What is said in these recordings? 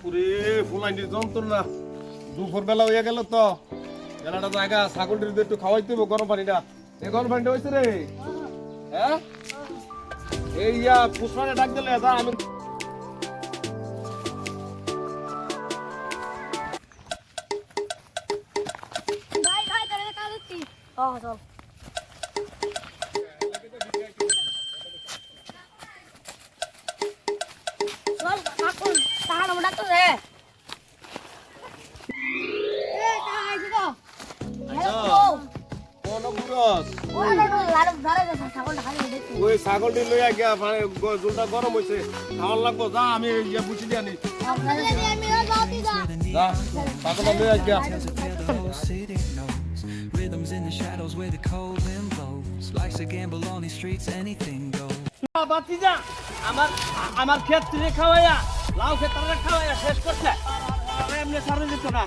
পুরে ফুলাইনি যন্ত্রণা। দুপুর বেলা হয়ে গেল তো। বেলাটা জায়গা, ছাগলটির একটু খাওয়াইতে হবে গরম পানিটা। এই গরম পানিটা হয়েছে রে। হ্যাঁ? এই ইয়া পুষ্পানে ডাক দিলে, যা আমি ভাই তাহলে দেখছি ওই ছাগলটি লইয়া গিয়া মানে গ- জলটা গরম হয়েছে খাওয়ার লাগবো যা আমি ইয়া বুঝি দিয়ে আনি আপনাদের দিয়ে আমি রোজ যাওতি যা যা ছাগলটা লইয়া গিয়া। rhythms in the shadows where the cold wind blows life's a gamble on these streets anything goes আমার আমার ক্ষেত থেকে খাওয়াইয়া লাউ ক্ষেত্রে খাওয়াইয়া শেষ করছে। এমনি সারা দিত না।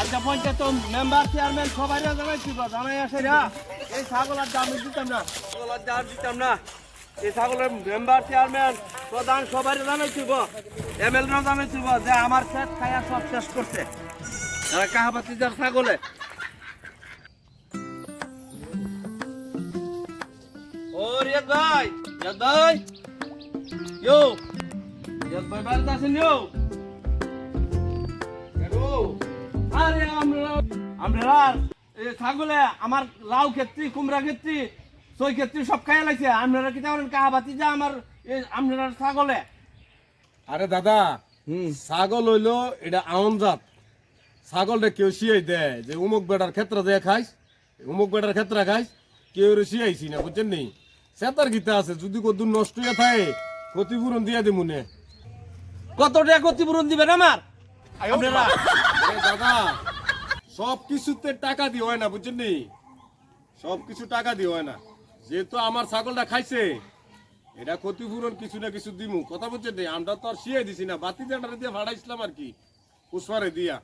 আজকে পঞ্চায়েত মেম্বার, চেয়ারম্যান, সবাই জানাইছি জানাই আসে রা এই ছাগলের দাম দিতাম না। ছাগলের দাম দিতাম না। এই ছাগলের মেম্বার, চেয়ারম্যান, প্রধান, সবাই জানাইছি এম এল জানাইছি যে আমার ক্ষেত খাইয়া সব শেষ করছে। আর কাহাবাতিজার ছাগলে। ও রিয়াদ ভাই রিয়াদ ভাই। ইয়ো। আরে ছাগলে আমার লাউ কুমড়া সই সব খাইয়া লাগছে আপনারা কাহাবাতি যা আমার ছাগলে আরে দাদা, ছাগল হইল এটা আউন জাত। ছাগলটা কেউ শিয়াই দেয়। যে উমুক বেটার ক্ষেত্রে দিয়ে খাইস, উমুক বেটার ক্ষেত্রে খাইস, কেউ শিয়াইছি না, বুঝছেন নি? সেতার গীতা আছে, যদি কদূর নষ্ট হয়ে থাকে, ক্ষতিপূরণ দিয়ে দি মনে। কত টাকা ক্ষতিপূরণ দিবেন আমার? আপনারা দাদা সব কিছুতে টাকা দিয়ে হয় না বুঝছেন নি? সব কিছু টাকা দিয়ে হয় না। যেহেতু আমার ছাগলটা খাইছে এটা ক্ষতিপূরণ কিছু না কিছু দিমু। কথা বুঝছেন নি? আমরা তো আর শিয়াই দিছি না। বাতি দিয়ে দিয়ে ভাড়াইছিলাম আর কি পুষ্পারে দিয়া।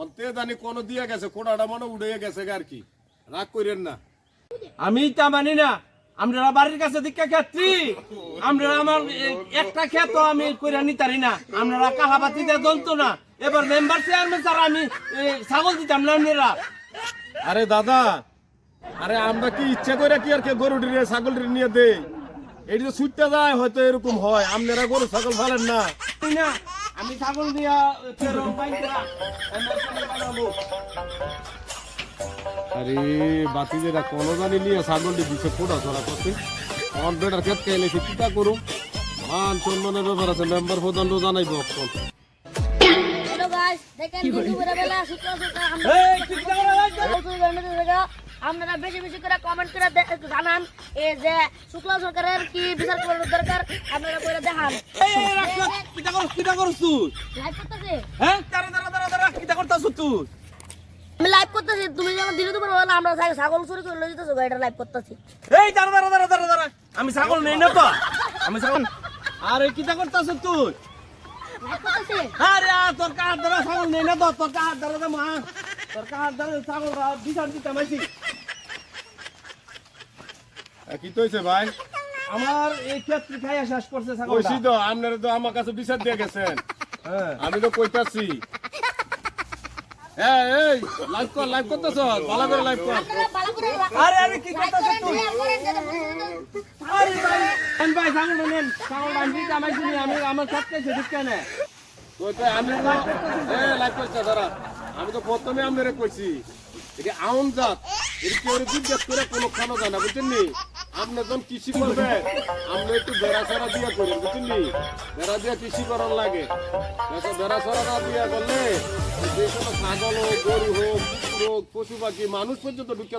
অন্তে জানি কোনো দিয়া গেছে কোনাটা মনে উড়ে গেছে আর কি। রাগ করেন না। আমি তা মানি না। আপনারা বাড়ির কাছে দীক্ষা ক্ষেত্রি আমরা আমার একটা ক্ষেত আমি কইরা নিতারি না। আপনারা কাহাবাতি দিয়ে দন্ত না। এবার মেম্বার চেয়ারম্যান স্যার আমি ছাগল দিতাম না আপনারা আরে দাদা আরে আমরা কি ইচ্ছা করে কি আর কে গরু ডিরে ছাগল ডিরে নিয়ে দেই? এটি তো ছুটতে যায় হয়তো এরকম হয়। আপনারা গরু ছাগল ফেলেন না। তাই না? আমি ছাগল দিয়া আরে বাতি যেটা কোনো জানি নিয়ে ছাগলটি দিছে ফোটা ধরা করতে আমার বেটার ক্ষেত কে এলেছে কিটা করু মান সম্মানের ব্যাপার আছে মেম্বার প্রধান জানাইব এখন হ্যালো গাইস দেখেন দুপুরে বেলা? শুক্র শুক্র আমরা এই, কি কি করে আপনারা বেশি বেশি করে কমেন্ট করে জানান। এই যে শুক্লা সরকারের কি বিচার করার দরকার আপনারা করে দেখান। কিটা করছ, কিটা করছ তুই? লাইভ করতেছি? হ্যাঁ? দাঁড়া, দাঁড়া, দাঁড়া, দাঁড়া, কিটা করতাছ তুই? আমি লাইভ করতেছি তুমি যেমন দিলে তোমার বলে আমরা ছাগল চুরি করে লই যেতেছো এটা লাইভ করতেছি। এই, দাঁড়া, দাঁড়া, দাঁড়া, দাঁড়া, দাঁড়া। আমি ছাগল নেই না তো। আমি ছাগল আরে কিটা করতাছ তুই? আরে তোর কাহার দ্বারা ছাগল নেই না তো? তোর কাহার দ্বারা মা। তোর কাহার দ্বারা ছাগল বিচার দিতাম আইছি কি তো হয়েছে ভাই? আমার এই ক্ষেত্রে খাইয়া শেষ করছে কইছি তো আপনারা তো আমার কাছে বিচার দিয়ে গেছেন। হ্যাঁ। আমি তো কইতাছি এই লাইভ কর লাইভ করতেছ? ভালো করে লাইভ কর। আপনারা ভালো করে আরে আরে কি লাইভ করতাছ করেন তুই শেয়ার করেন যাতে বুঝতে আরে ভাই এন ভাই ছাগল নেন ছাগল আমি আমার সেদিক কেন তো এ লাইভ করছ দাঁড়া। আমি তো প্রথমে কইছি এটা আউন জাত এটা কেউ জিজ্ঞেস করে কোনো খানো যায় না বুঝছেন নি? আপনি যখন কৃষি করবেন আপনি একটু বেড়া ছাড়া দিয়া করেন নি বেড়া দিয়া কৃষি করার লাগে। বেড়া ছাড়া না দিয়া করলে যে কোনো ছাগল হোক, গরু হোক হোক, পশু পাখি, মানুষ পর্যন্ত ঢুকে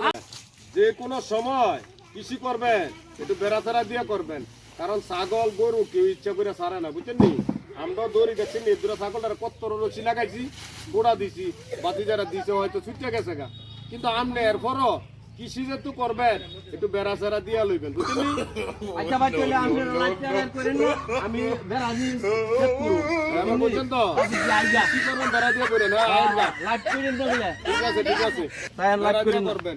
যে কোনো সময় কৃষি করবেন, একটু বেড়া ছাড়া দিয়া করবেন। কারণ ছাগল, গরু কেউ ইচ্ছা করে ছাড়ে না, বুঝছেন নি? আমরা দৌড়ি গেছি নি দুটা ছাগলটার কত রসি লাগাইছি, গোড়া দিছি, বাতি যারা দিছে হয়তো ছুটে গেছে গা। কিন্তু আমনে এরপরও কৃষি যেহেতু করবেন একটু বেড়া ছাড়া দিয়া লইবেন নি? আচ্ছা ভাই চলে করেন না আমি চেক করব। আমার বলছেন তো? আইয়া কি করবেন বেড়া দিয়ে করেন হ্যাঁ? আচ্ছা। করেন তো ঠিক আছে ঠিক আছে। তাই বেড়া দিয়ে করেন করবেন।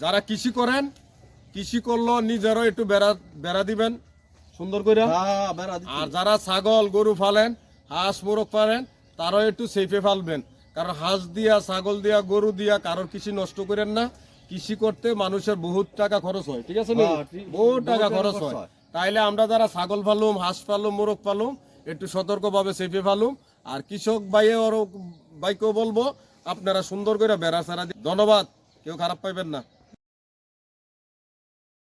যারা কৃষি করেন কৃষি করল নিজেরও একটু বেড়া বেড়া দিবেন। সুন্দর করে হ্যাঁ দিচ্ছি। আর যারা ছাগল গরু ফালেন হাঁস মোরগ পালেন তারাও একটু সেফে ফালবেন। কারণ হাঁস দিয়া ছাগল দিয়া গরু দিয়া কারোর কৃষি নষ্ট করেন না। কৃষি করতে মানুষের বহুত টাকা খরচ হয়। ঠিক আছে নি? হ্যাঁ, বহুত টাকা খরচ হয়। হয়। তাইলে আমরা যারা ছাগল ফালুম হাঁস ফালুম মোরগ ফালুম একটু সতর্কভাবে সেফে ফালুম। আর কৃষক ভাইয়ে ওর ভাইকেও বলব আপনারা সুন্দর করে বেড়া দি- ধন্যবাদ। কেউ খারাপ পাইবেন না।